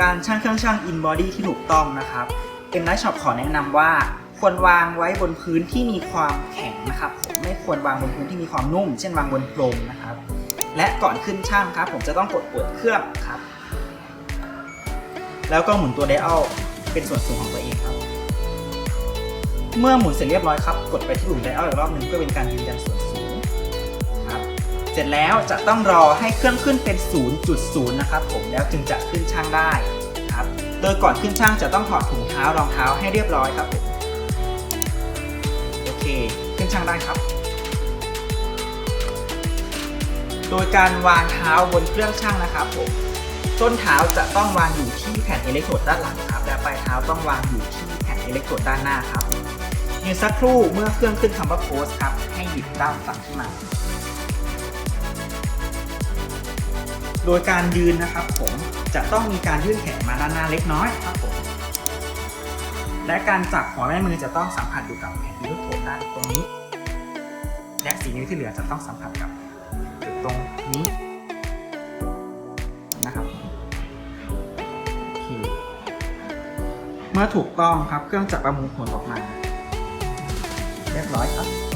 การช่างเครื่องช่าง in body ที่ถูกต้องนะครับเอ็มไลท์ช็อปขอแนะนำว่าควรวางไว้บนพื้นที่มีความแข็งนะครับผมไม่ควรวางบนพื้นที่มีความนุ่ม เช่นวางบนพรมนะครับ และก่อนขึ้นช่างครับ ผมจะต้องกดเปิดเครื่องครับ แล้วก็หมุนตัวไดอัลเป็นส่วนสูงของตัวเองครับ เมื่อหมุนเสร็จเรียบร้อยครับ กดไปที่ปุ่มไดอัลอีกรอบหนึ่งเพื่อเป็นการยืนยันส่วนสูง เสร็จแล้วจะต้องรอให้เครื่องขึ้นเป็น 0.0 นะครับผมแล้วจึงจะขึ้นช่างได้ครับโดยก่อนขึ้นช่างจะต้องถอดถุงเท้ารองเท้าให้เรียบร้อยครับผมโอเค ขึ้นช่างได้ครับ โดยการวางเท้าบนเครื่องช่างนะครับผมต้นเท้าจะต้องวางอยู่ที่แผ่นอิเล็กโทรดด้านหลังครับ และปลายเท้าต้องวางอยู่ที่แผ่นอิเล็กโทรดด้านหน้าครับยืนสักครู่เมื่อเครื่องขึ้นคำว่าโพสครับให้หยิบด้ามฝั่งขึ้นมา โดยการยืนนะครับผมจะต้องมีการยื่นแขนมาด้านหน้าเล็กน้อยครับผมและการจับหัวแม่มือจะต้องสัมผัสอยู่กับแผ่นอิเล็กโทรดด้านตรงนี้ และสีนิ้วที่เหลือจะต้องสัมผัสกับจุดตรงนี้นะครับเมื่อถูกต้องครับเครื่องจะประมวลผลออกมา เรียบร้อยครับ